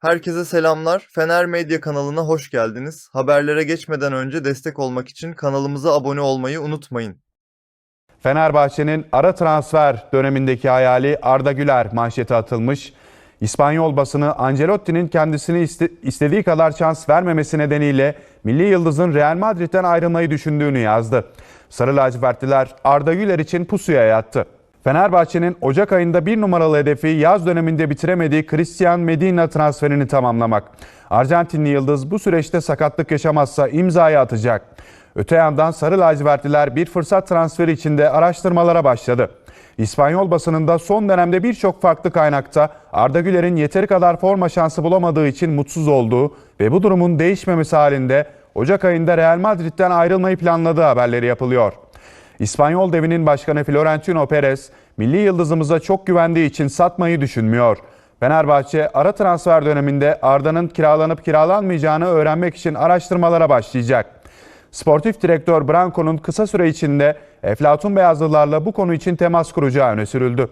Herkese selamlar. Fener Medya kanalına hoş geldiniz. Haberlere geçmeden önce destek olmak için kanalımıza abone olmayı unutmayın. Fenerbahçe'nin ara transfer dönemindeki hayali Arda Güler manşeti atılmış. İspanyol basını Ancelotti'nin kendisini iste- istediği kadar şans vermemesi nedeniyle Milli Yıldız'ın Real Madrid'den ayrılmayı düşündüğünü yazdı. Sarı lacivertliler Arda Güler için pusuya yattı. Fenerbahçe'nin Ocak ayında bir numaralı hedefi yaz döneminde bitiremediği Christian Medina transferini tamamlamak. Arjantinli Yıldız bu süreçte sakatlık yaşamazsa imzayı atacak. Öte yandan Sarı lacivertliler bir fırsat transferi içinde araştırmalara başladı. İspanyol basınında son dönemde birçok farklı kaynakta Arda Güler'in yeteri kadar forma şansı bulamadığı için mutsuz olduğu ve bu durumun değişmemesi halinde Ocak ayında Real Madrid'den ayrılmayı planladığı haberleri yapılıyor. İspanyol devinin başkanı Florentino Perez, milli yıldızımıza çok güvendiği için satmayı düşünmüyor. Fenerbahçe ara transfer döneminde Arda'nın kiralanıp kiralanmayacağını öğrenmek için araştırmalara başlayacak. Sportif direktör Branco'nun kısa süre içinde Eflatun Beyazlılarla bu konu için temas kuracağı öne sürüldü.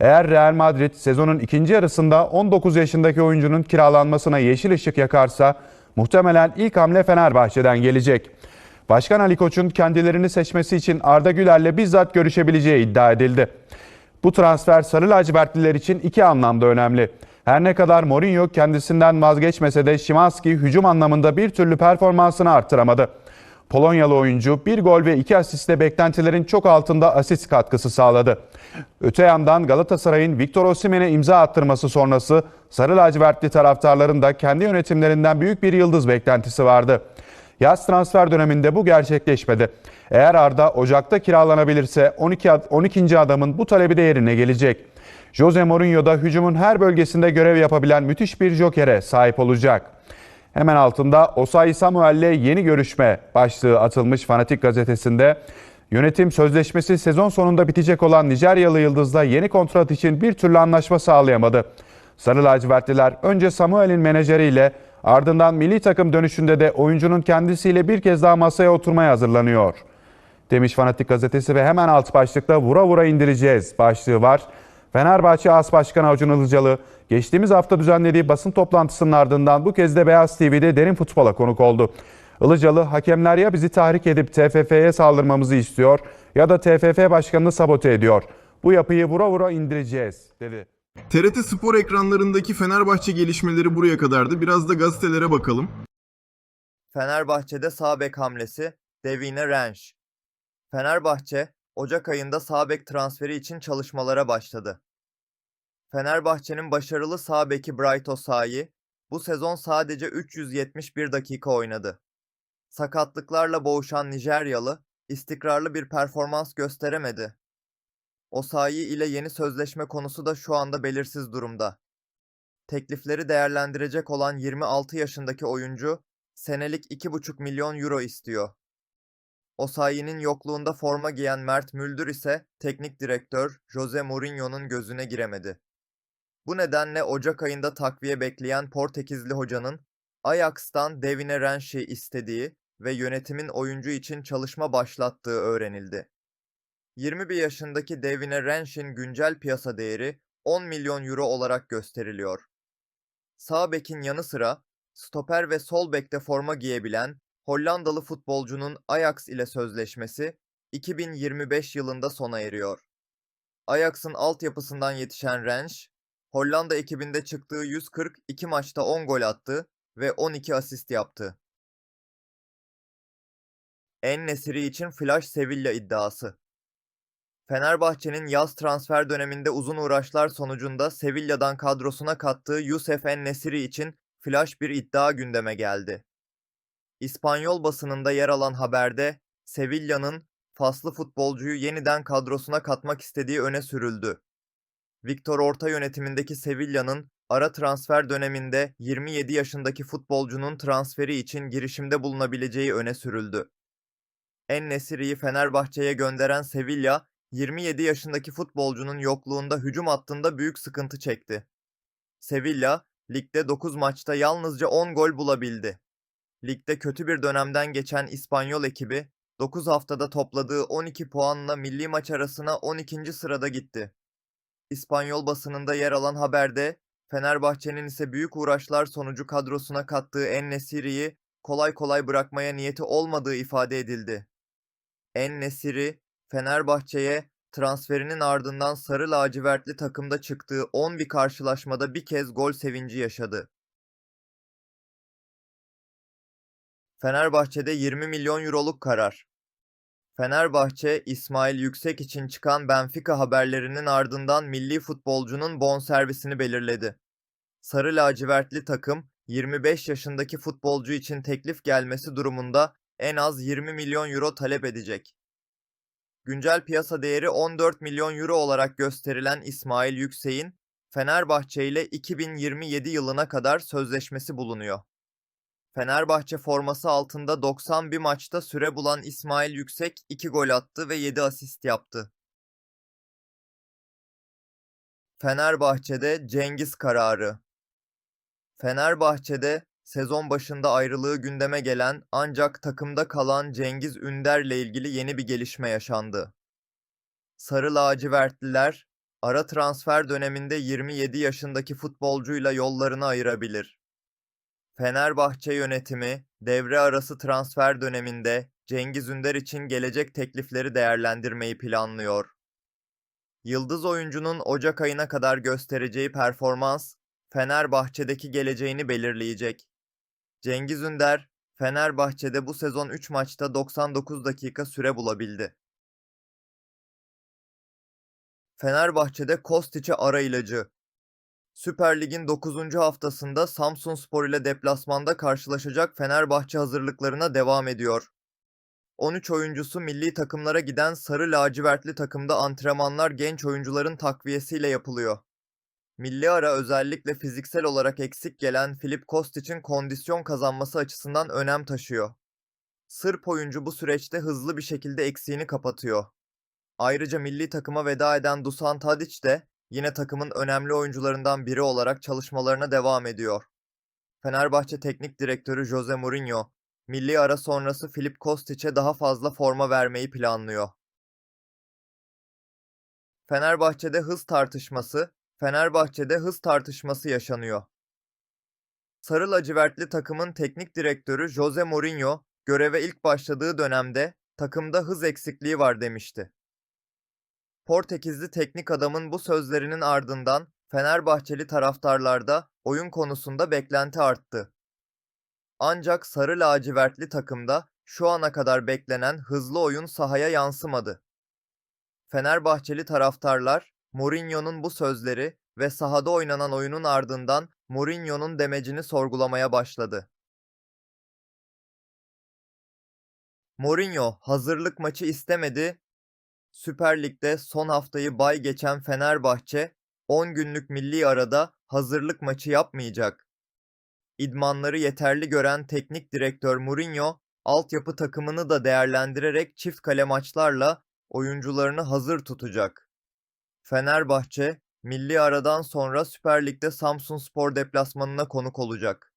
Eğer Real Madrid sezonun ikinci yarısında 19 yaşındaki oyuncunun kiralanmasına yeşil ışık yakarsa muhtemelen ilk hamle Fenerbahçe'den gelecek. Başkan Ali Koç'un kendilerini seçmesi için Arda Güler'le bizzat görüşebileceği iddia edildi. Bu transfer Sarı lacivertliler için iki anlamda önemli. Her ne kadar Mourinho kendisinden vazgeçmese de Szymanski hücum anlamında bir türlü performansını arttıramadı. Polonyalı oyuncu bir gol ve iki asistle beklentilerin çok altında asist katkısı sağladı. Öte yandan Galatasaray'ın Victor Osimhen'e imza attırması sonrası Sarı lacivertli taraftarların da kendi yönetimlerinden büyük bir yıldız beklentisi vardı. Yaz transfer döneminde bu gerçekleşmedi. Eğer Arda Ocak'ta kiralanabilirse 12, ad- 12. adamın bu talebi de yerine gelecek. Jose Mourinho da hücumun her bölgesinde görev yapabilen müthiş bir jokere sahip olacak. Hemen altında Osayi Samuel'le yeni görüşme başlığı atılmış Fanatik gazetesinde. Yönetim sözleşmesi sezon sonunda bitecek olan Nijeryalı Yıldız'la yeni kontrat için bir türlü anlaşma sağlayamadı. Sarı lacivertliler önce Samuel'in menajeriyle ardından milli takım dönüşünde de oyuncunun kendisiyle bir kez daha masaya oturmaya hazırlanıyor. Demiş Fanatik gazetesi ve hemen alt başlıkta vura vura indireceğiz başlığı var. Fenerbahçe As Başkanı Acun Ilıcalı geçtiğimiz hafta düzenlediği basın toplantısının ardından bu kez de Beyaz TV'de derin futbola konuk oldu. Ilıcalı hakemler ya bizi tahrik edip TFF'ye saldırmamızı istiyor ya da TFF başkanını sabote ediyor. Bu yapıyı vura vura indireceğiz dedi. TRT Spor ekranlarındaki Fenerbahçe gelişmeleri buraya kadardı. Biraz da gazetelere bakalım. Fenerbahçe'de sağ bek hamlesi Devine Renş. Fenerbahçe, Ocak ayında sağ bek transferi için çalışmalara başladı. Fenerbahçe'nin başarılı sağ beki Bright Osayi, bu sezon sadece 371 dakika oynadı. Sakatlıklarla boğuşan Nijeryalı, istikrarlı bir performans gösteremedi. Osayi ile yeni sözleşme konusu da şu anda belirsiz durumda. Teklifleri değerlendirecek olan 26 yaşındaki oyuncu, senelik 2,5 milyon euro istiyor. Osayi'nin yokluğunda forma giyen Mert Müldür ise teknik direktör Jose Mourinho'nun gözüne giremedi. Bu nedenle Ocak ayında takviye bekleyen Portekizli hocanın Ajax'tan Devine Renşi istediği ve yönetimin oyuncu için çalışma başlattığı öğrenildi. 21 yaşındaki Devine Renş'in güncel piyasa değeri 10 milyon euro olarak gösteriliyor. Sağ bekin yanı sıra stoper ve sol bekte forma giyebilen Hollandalı futbolcunun Ajax ile sözleşmesi 2025 yılında sona eriyor. Ajax'ın altyapısından yetişen Rensch, Hollanda ekibinde çıktığı 142 maçta 10 gol attı ve 12 asist yaptı. En Nesiri için flash Sevilla iddiası. Fenerbahçe'nin yaz transfer döneminde uzun uğraşlar sonucunda Sevilla'dan kadrosuna kattığı Yusuf En-Nesyri için flash bir iddia gündeme geldi. İspanyol basınında yer alan haberde Sevilla'nın faslı futbolcuyu yeniden kadrosuna katmak istediği öne sürüldü. Victor Orta yönetimindeki Sevilla'nın ara transfer döneminde 27 yaşındaki futbolcunun transferi için girişimde bulunabileceği öne sürüldü. En-Nesyri'yi Fenerbahçe'ye gönderen Sevilla, 27 yaşındaki futbolcunun yokluğunda hücum hattında büyük sıkıntı çekti. Sevilla, ligde 9 maçta yalnızca 10 gol bulabildi. Ligde kötü bir dönemden geçen İspanyol ekibi, 9 haftada topladığı 12 puanla milli maç arasına 12. sırada gitti. İspanyol basınında yer alan haberde, Fenerbahçe'nin ise büyük uğraşlar sonucu kadrosuna kattığı En-Nesyri'yi kolay kolay bırakmaya niyeti olmadığı ifade edildi. En-Nesyri, Fenerbahçe'ye transferinin ardından sarı lacivertli takımda çıktığı 11 karşılaşmada bir kez gol sevinci yaşadı. Fenerbahçe'de 20 milyon euroluk karar. Fenerbahçe, İsmail Yüksek için çıkan Benfica haberlerinin ardından milli futbolcunun bonservisini belirledi. Sarı lacivertli takım, 25 yaşındaki futbolcu için teklif gelmesi durumunda en az 20 milyon euro talep edecek. Güncel piyasa değeri 14 milyon euro olarak gösterilen İsmail Yüksek'in Fenerbahçe ile 2027 yılına kadar sözleşmesi bulunuyor. Fenerbahçe forması altında 91 maçta süre bulan İsmail Yüksek 2 gol attı ve 7 asist yaptı. Fenerbahçe'de Cengiz kararı. Fenerbahçe'de sezon başında ayrılığı gündeme gelen ancak takımda kalan Cengiz Ünder'le ilgili yeni bir gelişme yaşandı. Sarı lacivertliler ara transfer döneminde 27 yaşındaki futbolcuyla yollarını ayırabilir. Fenerbahçe yönetimi devre arası transfer döneminde Cengiz Ünder için gelecek teklifleri değerlendirmeyi planlıyor. Yıldız oyuncunun Ocak ayına kadar göstereceği performans Fenerbahçe'deki geleceğini belirleyecek. Cengiz Ünder, Fenerbahçe'de bu sezon 3 maçta 99 dakika süre bulabildi. Fenerbahçe'de Kostiç'e ara ilacı. Süper Lig'in 9. haftasında Samsunspor ile deplasmanda karşılaşacak Fenerbahçe hazırlıklarına devam ediyor. 13 oyuncusu milli takımlara giden sarı lacivertli takımda antrenmanlar genç oyuncuların takviyesiyle yapılıyor. Milli ara özellikle fiziksel olarak eksik gelen Filip Kostic'in kondisyon kazanması açısından önem taşıyor. Sırp oyuncu bu süreçte hızlı bir şekilde eksiğini kapatıyor. Ayrıca milli takıma veda eden Dusan Tadic de yine takımın önemli oyuncularından biri olarak çalışmalarına devam ediyor. Fenerbahçe Teknik Direktörü Jose Mourinho, milli ara sonrası Filip Kostic'e daha fazla forma vermeyi planlıyor. Fenerbahçe'de hız tartışması, Fenerbahçe'de hız tartışması yaşanıyor. Sarı lacivertli takımın teknik direktörü Jose Mourinho, göreve ilk başladığı dönemde takımda hız eksikliği var demişti. Portekizli teknik adamın bu sözlerinin ardından Fenerbahçeli taraftarlarda oyun konusunda beklenti arttı. Ancak sarı lacivertli takımda şu ana kadar beklenen hızlı oyun sahaya yansımadı. Fenerbahçeli taraftarlar Mourinho'nun bu sözleri ve sahada oynanan oyunun ardından Mourinho'nun demecini sorgulamaya başladı. Mourinho hazırlık maçı istemedi. Süper Lig'de son haftayı bay geçen Fenerbahçe 10 günlük milli arada hazırlık maçı yapmayacak. İdmanları yeterli gören teknik direktör Mourinho, altyapı takımını da değerlendirerek çift kale maçlarla oyuncularını hazır tutacak. Fenerbahçe, milli aradan sonra Süper Lig'de Samsunspor deplasmanına konuk olacak.